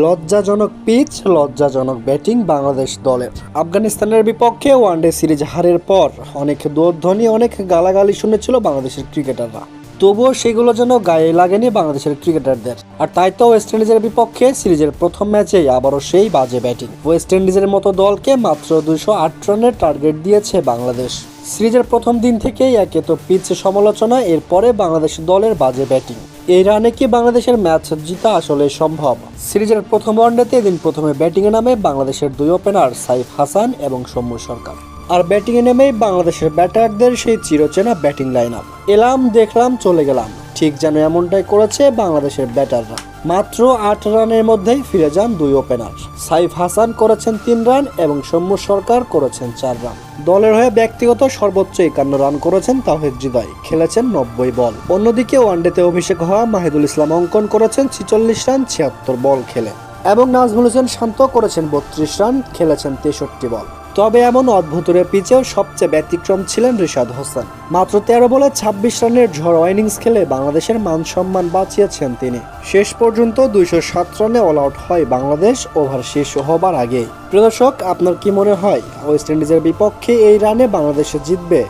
লজ্জাজনক পিচ, লজ্জাজনক ব্যাটিং বাংলাদেশ দলের আফগানিস্তানের বিপক্ষে ওয়ানডে সিরিজ হারের পর অনেক দোধ্বনি অনেক গালাগালি শুনেছিল বাংলাদেশের ক্রিকেটাররা। তবুও সেগুলো যেন গায়ে লাগেনি বাংলাদেশের ক্রিকেটারদের। আর তাই তো ওয়েস্ট ইন্ডিজের বিপক্ষে সিরিজের প্রথম ম্যাচেই আবারও সেই বাজে ব্যাটিং। ওয়েস্ট ইন্ডিজের মতো দলকে মাত্র দুশো আট রানের টার্গেট দিয়েছে বাংলাদেশ। সিরিজের প্রথম দিন থেকেই একে তো পিচ সমালোচনা, এরপরে বাংলাদেশ দলের বাজে ব্যাটিং। এই রানে কি বাংলাদেশের ম্যাচ জিতা আসলে সম্ভব? সিরিজের প্রথম ওয়ানডেতে এদিন প্রথমে ব্যাটিংয়ে নামে বাংলাদেশের দুই ওপেনার সাইফ হাসান এবং সৌম্য সরকার। আর ব্যাটিংয়ে নেমেই বাংলাদেশের ব্যাটারদের সেই চিরচেনা ব্যাটিং লাইন আপ এলাম, দেখলাম, চলে গেলাম। ঠিক যেন এমনটাই করেছে বাংলাদেশের ব্যাটাররা। মাত্র আট রানের মধ্যেই ফিরে যান দুই ওপেনার। সাইফ হাসান করেছেন তিন রান এবং সৌম্য সরকার করেছেন চার রান। দলের হয়ে ব্যক্তিগত সর্বোচ্চ একান্ন রান করেছেন তাহিদ হৃদয় খেলেছেন নব্বই বল। অন্যদিকে ওয়ানডেতে অভিষেক হওয়া মাহিদুল ইসলাম অঙ্কন করেছেন ছিচল্লিশ রান, ছিয়াত্তর বল খেলে। এবং নাজমুল হোসেন শান্ত করেছেন বত্রিশ রান, খেলেছেন তেষট্টি বল। তবে এমন অদ্ভুতরে পিচেও সবচেয়ে ব্যতিক্রম ছিলেন রিশাদ হোসেন। মাত্র তেরো বলে ছাব্বিশ রানের ঝড় ইনিংস খেলে বাংলাদেশের মান সম্মান বাঁচিয়েছেন তিনি। শেষ পর্যন্ত দুইশো সাত রানে অল আউট হয় বাংলাদেশ ওভার শেষ হবার আগেই। প্রদর্শক আপনার কি মনে হয়? ওয়েস্ট ইন্ডিজের বিপক্ষে এই রানে বাংলাদেশে জিতবে?